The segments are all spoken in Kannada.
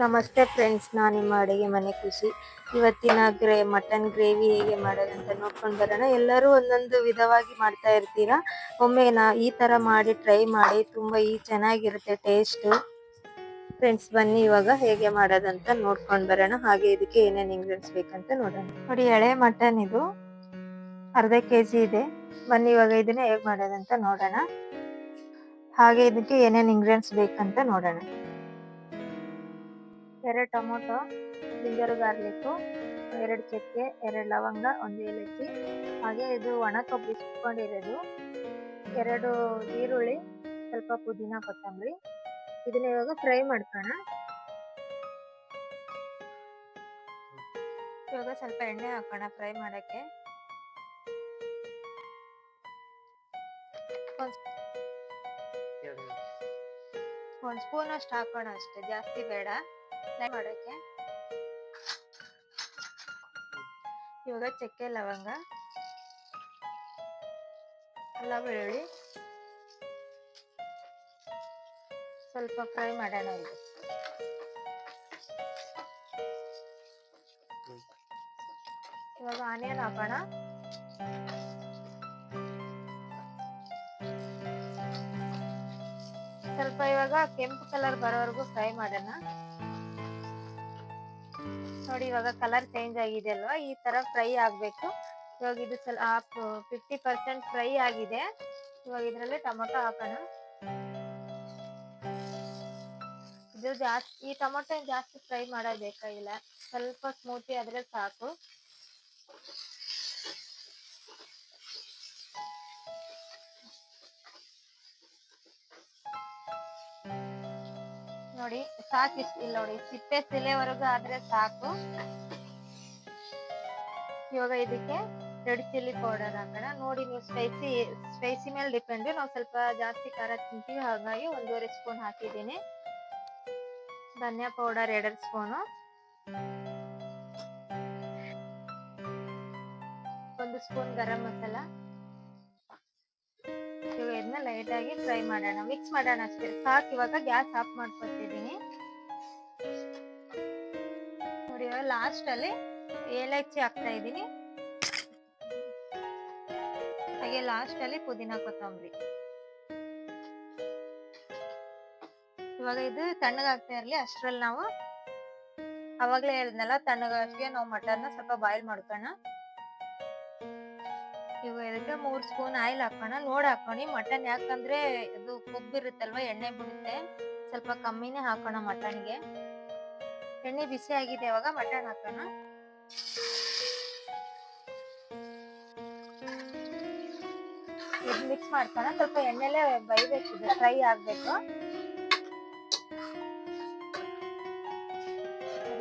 ನಮಸ್ತೆ ಫ್ರೆಂಡ್ಸ್ ನಾನು ನಿಮ್ಮ ಅಡುಗೆ ಮನೆ ಖುಷಿ. ಇವತ್ತಿನ ಗ್ರೇ ಮಟನ್ ಗ್ರೇವಿ ಹೇಗೆ ಮಾಡೋದಂತ ನೋಡ್ಕೊಂಡು ಬರೋಣ. ಎಲ್ಲರೂ ಒಂದೊಂದು ವಿಧವಾಗಿ ಮಾಡ್ತಾ ಇರ್ತೀರಾ? ಒಮ್ಮೆ ನಾ ಈ ಥರ ಮಾಡಿ ಟ್ರೈ ಮಾಡಿ, ತುಂಬ ಈ ಚೆನ್ನಾಗಿರುತ್ತೆ ಟೇಸ್ಟು ಫ್ರೆಂಡ್ಸ್ ಬನ್ನಿ ಇವಾಗ ಹೇಗೆ ಮಾಡೋದಂತ ನೋಡ್ಕೊಂಡು ಬರೋಣ. ಹಾಗೆ ಇದಕ್ಕೆ ಏನೇನು ಇಂಗ್ರೀಡಿಯೆಂಟ್ಸ್ ಬೇಕಂತ ನೋಡೋಣ. ನೋಡಿ, ಎಳೆ ಮಟನ್ ಇದು. ಅರ್ಧ ಕೆ ಜಿ ಇದೆ. ಬನ್ನಿ ಇವಾಗ ಇದನ್ನ ಹೇಗೆ ಮಾಡೋದಂತ ನೋಡೋಣ. ಹಾಗೆ ಇದಕ್ಕೆ ಏನೇನು ಇಂಗ್ರೀಡಿಯೆಂಟ್ಸ್ ಬೇಕಂತ ನೋಡೋಣ. ಎರಡು ಟೊಮೊಟೊ ಜಿಂಜರ್ ಗಾರ್ಲಿಕ್ಕು ಎರಡು ಚಕ್ಕೆ ಎರಡು ಲವಂಗ ಒಂದು ಏಲಕ್ಕಿ. ಹಾಗೆ ಇದು ಒಣ ಕೊಬ್ಬರಿ ಸುಟ್ಕೊಂಡಿರೋದು. ಎರಡು ಈರುಳ್ಳಿ ಸ್ವಲ್ಪ ಪುದೀನ ಕೊತ್ತಂಬರಿ. ಇದನ್ನ ಇವಾಗ ಫ್ರೈ ಮಾಡ್ಕೋಣ ಇವಾಗ ಸ್ವಲ್ಪ ಎಣ್ಣೆ ಹಾಕೋಣ ಫ್ರೈ ಮಾಡೋಕ್ಕೆ. ಒಂದು ಸ್ಪೂನ್ ಅಷ್ಟು ಹಾಕೋಣ ಅಷ್ಟೇ ಜಾಸ್ತಿ ಬೇಡ. ಮಾಡೋಕ್ಕೆ? ಇವಾಗ ಚಕ್ಕೆ, ಲವಂಗ. ಅಲ್ಲ ಬೆಳ್ಳುಳ್ಳಿ ಸ್ವಲ್ಪ ಫ್ರೈ ಮಾಡೋಣ ಇದು ಇವಾಗ ಆನಿಯನ್ ಹಾಕೋಣ. ಸ್ವಲ್ಪ ಇವಾಗ ಕೆಂಪು ಕಲರ್ ಬರೋವರೆಗೂ ಫ್ರೈ ಮಾಡೋಣ. ನೋಡಿ ಇವಾಗ ಕಲರ್ ಚೇಂಜ್ ಆಗಿದೆ ಅಲ್ವಾ? ಈ ತರ ಫ್ರೈ ಆಗ್ಬೇಕು. ಇವಾಗ ಇದು ಸ್ವಲ್ಪ ಫಿಫ್ಟಿ ಪರ್ಸೆಂಟ್ ಫ್ರೈ ಆಗಿದೆ. ಇವಾಗ ಇದ್ರಲ್ಲಿ ಟೊಮೊಟೊ ಹಾಕೋಣ. ಇದು ಜಾಸ್ತಿ ಈ ಟೊಮೊಟೊ ಜಾಸ್ತಿ ಫ್ರೈ ಮಾಡೋದ್ ಬೇಕಾಗಿಲ್ಲ ಸ್ವಲ್ಪ ಸ್ಮೂತಿ ಆದ್ರೆ ಸಾಕು. ನೋಡಿ ಸಾಕು ಇಲ್ಲ ನೋಡಿ. ಸಿಪ್ಪೆ ಸಿಲೆವರೆಗೂ ಆದ್ರೆ ಸಾಕು. ಇವಾಗ ಇದಕ್ಕೆ ರೆಡ್ ಚಿಲ್ಲಿ ಪೌಡರ್ ಹಾಕೋಣ. ನೋಡಿ, ನೀವು ಸ್ಪೈಸಿ ಸ್ಪೈಸಿ ಮೇಲೆ ಡಿಪೆಂಡ್ ನಾವು ಸ್ವಲ್ಪ ಜಾಸ್ತಿ ಖಾರ ತಿಂತೀವಿ. ಹಾಗಾಗಿ ಒಂದೂವರೆ ಸ್ಪೂನ್ ಹಾಕಿದ್ದೀನಿ. ಧನಿಯಾ ಪೌಡರ್ ಎರಡು ಸ್ಪೂನು ಒಂದು ಸ್ಪೂನ್ ಗರಂ ಮಸಾಲ. ಲೈಟ್ ಆಗಿ ಫ್ರೈ ಮಾಡೋಣ. ಮಿಕ್ಸ್ ಮಾಡೋಣ ಅಷ್ಟೇ. ಸಾಕು ಇವಾಗ, ಗ್ಯಾಸ್ ಆಫ್ ಮಾಡ್ಕೊತಿದ್ದೀನಿ ನೋಡಿ, ಇವಾಗ ಲಾಸ್ಟ್ ಅಲ್ಲಿ ಏಲಕ್ಕಿ ಹಾಕ್ತಾ ಇದ್ದೀನಿ. ಹಾಗೆ ಲಾಸ್ಟ್ ಅಲ್ಲಿ ಪುದೀನ ಕೊತ್ತಂಬರಿ. ಇವಾಗ ಇದು ತಣ್ಣಗಾಗ್ತಾ ಇರ್ಲಿ, ಅಷ್ಟ್ರಲ್ಲಿ ನಾವು ಅವಾಗ್ಲೇ ಹೇಳಿದ್ನಲ್ಲ ತಣ್ಣಗಾಗಿಗೆ ನಾವು ಮಟನ್ ಸ್ವಲ್ಪ ಬಾಯ್ಲ್ ಮಾಡ್ಕೋಣ ಇವಾಗ ಇದಕ್ಕೆ ಮೂರ್ ಸ್ಪೂನ್ ಆಯಿಲ್ ಹಾಕೋಣ ನೋಡ್ ಹಾಕೋಣಿ. ಮಟನ್ ಯಾಕಂದ್ರೆ ಅದು ಕೊಬ್ಬಿರುತ್ತಲ್ವಾ ಎಣ್ಣೆ ಬಿಡುತ್ತೆ ಸ್ವಲ್ಪ ಕಮ್ಮಿನೇ ಹಾಕೋಣ ಮಟನ್ಗೆ. ಎಣ್ಣೆ ಬಿಸಿ ಆಗಿದೆ ಇವಾಗ ಮಟನ್ ಹಾಕೋಣ. ಮಿಕ್ಸ್ ಮಾಡ್ಕೋಣ. ಸ್ವಲ್ಪ ಎಣ್ಣೆಲೆ ಬೈಬೇಕು ಫ್ರೈ ಆಗ್ಬೇಕು.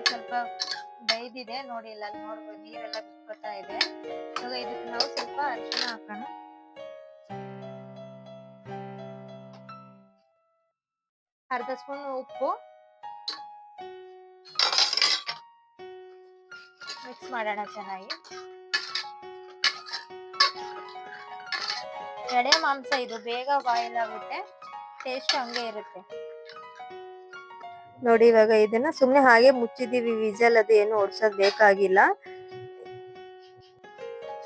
ಸ್ವಲ್ಪ ಬೈದಿದೆ ನೋಡಿ, ಇಲ್ಲ ಅಲ್ಲಿ ನೋಡ್ಬೋದು ನೀರೆಲ್ಲ ಬಿಟ್ಕೊತಾ ಇದೆ. ಇವಾಗ ಇದಕ್ಕೆ ನಾವು ಸ್ವಲ್ಪ ಅರಿಶಿನ ಹಾಕೋಣ. ಅರ್ಧ ಸ್ಪೂನ್ ಉಪ್ಪು. ಮಿಕ್ಸ್ ಮಾಡೋಣ ಚೆನ್ನಾಗಿ. ಎಡೆ ಮಾಂಸ ಇದು, ಬೇಗ ಬಾಯಿಲ್ ಆಗುತ್ತೆ. ಟೇಸ್ಟ್ ಹಂಗೆ ಇರುತ್ತೆ. ನೋಡಿ ಇವಾಗ ಇದನ್ನ ಸುಮ್ನೆ ಹಾಗೆ ಮುಚ್ಚಿದೀವಿ ವಿಜಲ್ ಅದು ಏನು ಓಡ್ಸೋದ್ ಬೇಕಾಗಿಲ್ಲ.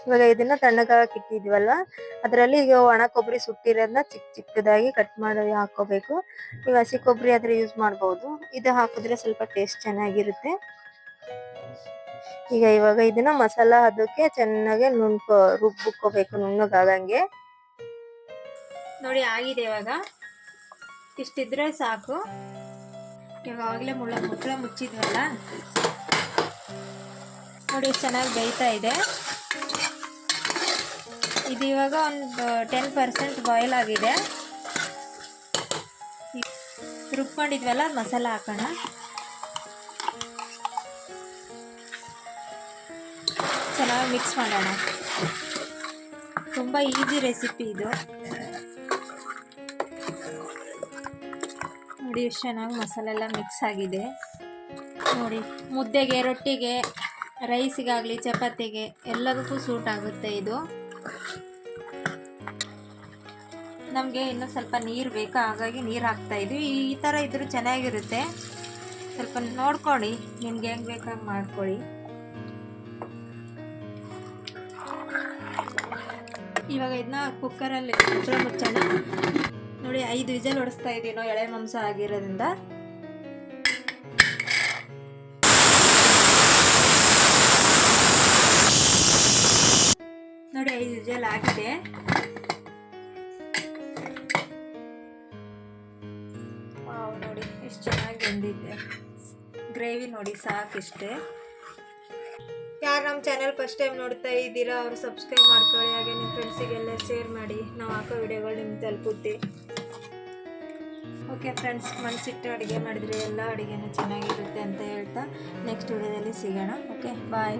ಇವಾಗ ಇದನ್ನ ತಣ್ಣಗಾಗಕ್ ಇಟ್ಟಿದ್ವಲ್ಲ ಅದರಲ್ಲಿ ಈಗ ಒಣ ಕೊಬ್ಬರಿ ಸುಟ್ಟಿರೋದನ್ನ ಚಿಕ್ಕ ಚಿಕ್ಕದಾಗಿ ಕಟ್ ಮಾಡಿ ಹಾಕೋಬೇಕು. ನೀವು ಹಸಿ ಕೊಬ್ಬರಿ ಆದ್ರೆ ಯೂಸ್ ಮಾಡ್ಬೋದು. ಇದು ಹಾಕಿದ್ರೆ ಸ್ವಲ್ಪ ಟೇಸ್ಟ್ ಚೆನ್ನಾಗಿರುತ್ತೆ. ಈಗ ಇವಾಗ ಇದನ್ನ ಮಸಾಲ ಅದಕ್ಕೆ ಚೆನ್ನಾಗಿ ನುಣ್ಕೊ, ರುಬ್ಬಿಕೋಬೇಕು ನುಣ್ಣಗಾಗಂಗೆ. ನೋಡಿ ಆಗಿದೆ ಇವಾಗ. ಇಷ್ಟಿದ್ರೆ ಸಾಕು. ಇವಾಗಲೇ ಮುಳ್ಳ ಮುಚ್ಚಳ ಮುಚ್ಚಿದ್ವಲ್ಲ? ನೋಡಿ, ಚೆನ್ನಾಗಿ ಬೇಯ್ತಾ ಇದೆ. ಇದು ಇವಾಗ ಒಂದು ಟೆನ್ ಪರ್ಸೆಂಟ್ ಬಾಯ್ಲ್ ಆಗಿದೆ. ರುಬ್ಕೊಂಡಿದ್ವಲ್ಲ, ಮಸಾಲ ಹಾಕೋಣ. ಚೆನ್ನಾಗಿ ಮಿಕ್ಸ್ ಮಾಡೋಣ. ತುಂಬ ಈಸಿ ರೆಸಿಪಿ ಇದು. ನೋಡಿ ಎಷ್ಟು ಚೆನ್ನಾಗಿ ಮಸಾಲೆ ಎಲ್ಲ ಮಿಕ್ಸ್ ಆಗಿದೆ. ನೋಡಿ, ಮುದ್ದೆಗೆ, ರೊಟ್ಟಿಗೆ ರೈಸಿಗಾಗಲಿ ಚಪಾತಿಗೆ ಎಲ್ಲದಕ್ಕೂ ಸೂಟ್ ಆಗುತ್ತೆ ಇದು. ನಮಗೆ ಇನ್ನೂ ಸ್ವಲ್ಪ ನೀರು ಬೇಕಾ? ಹಾಗಾಗಿ ನೀರು ಹಾಕ್ತಾ ಇದ್ವಿ. ಈ ಥರ ಇದ್ರೂ ಚೆನ್ನಾಗಿರುತ್ತೆ. ಸ್ವಲ್ಪ ನೋಡ್ಕೊಳ್ಳಿ, ನಿಮ್ಗೆ ಹೆಂಗೆ ಬೇಕಾಗಿ ಮಾಡ್ಕೊಳ್ಳಿ. ಇವಾಗ ಇದನ್ನ ಕುಕ್ಕರಲ್ಲಿ ಮುಚ್ಚೋಣ. ನೋಡಿ, ಐದು ವಿಜಲ್ ಹೊಡಿಸ್ತಾ ಇದ್ದೀನೋ ಎಳೆ ಮಾಂಸ ಆಗಿರೋದ್ರಿಂದ. ನೋಡಿ, ಐದು ವಿಜಲ್ ಆಗಿದೆ. ನೋಡಿ, ಎಷ್ಟು ಚೆನ್ನಾಗಿ ಬಂದಿದೆ. ಗ್ರೇವಿ ನೋಡಿ ಸಾಕಿಷ್ಟೇ ಯಾರು ನಮ್ಮ ಚಾನಲ್ ಫಸ್ಟ್ ಟೈಮ್ ನೋಡ್ತಾ ಇದ್ದೀರಾ, ಅವರು ಸಬ್ಸ್ಕ್ರೈಬ್ ಮಾಡ್ಕೊಳ್ಳಿ. ಹಾಗೆ ನಿಮ್ಮ ಫ್ರೆಂಡ್ಸಿಗೆಲ್ಲ ಶೇರ್ ಮಾಡಿ. ನಾವು ಹಾಕೋ ವಿಡಿಯೋಗಳು ನಿಮ್ಗೆ ತಲುಪುತ್ತೆ. ಓಕೆ ಫ್ರೆಂಡ್ಸ್ ಮನಸ್ಸಿಟ್ಟು ಅಡುಗೆ ಮಾಡಿದರೆ ಎಲ್ಲ ಅಡುಗೆನೂ ಚೆನ್ನಾಗಿರುತ್ತೆ ಅಂತ ಹೇಳ್ತಾ ನೆಕ್ಸ್ಟ್ ವಿಡಿಯೋದಲ್ಲಿ ಸಿಗೋಣ, ಓಕೆ? ಬಾಯ್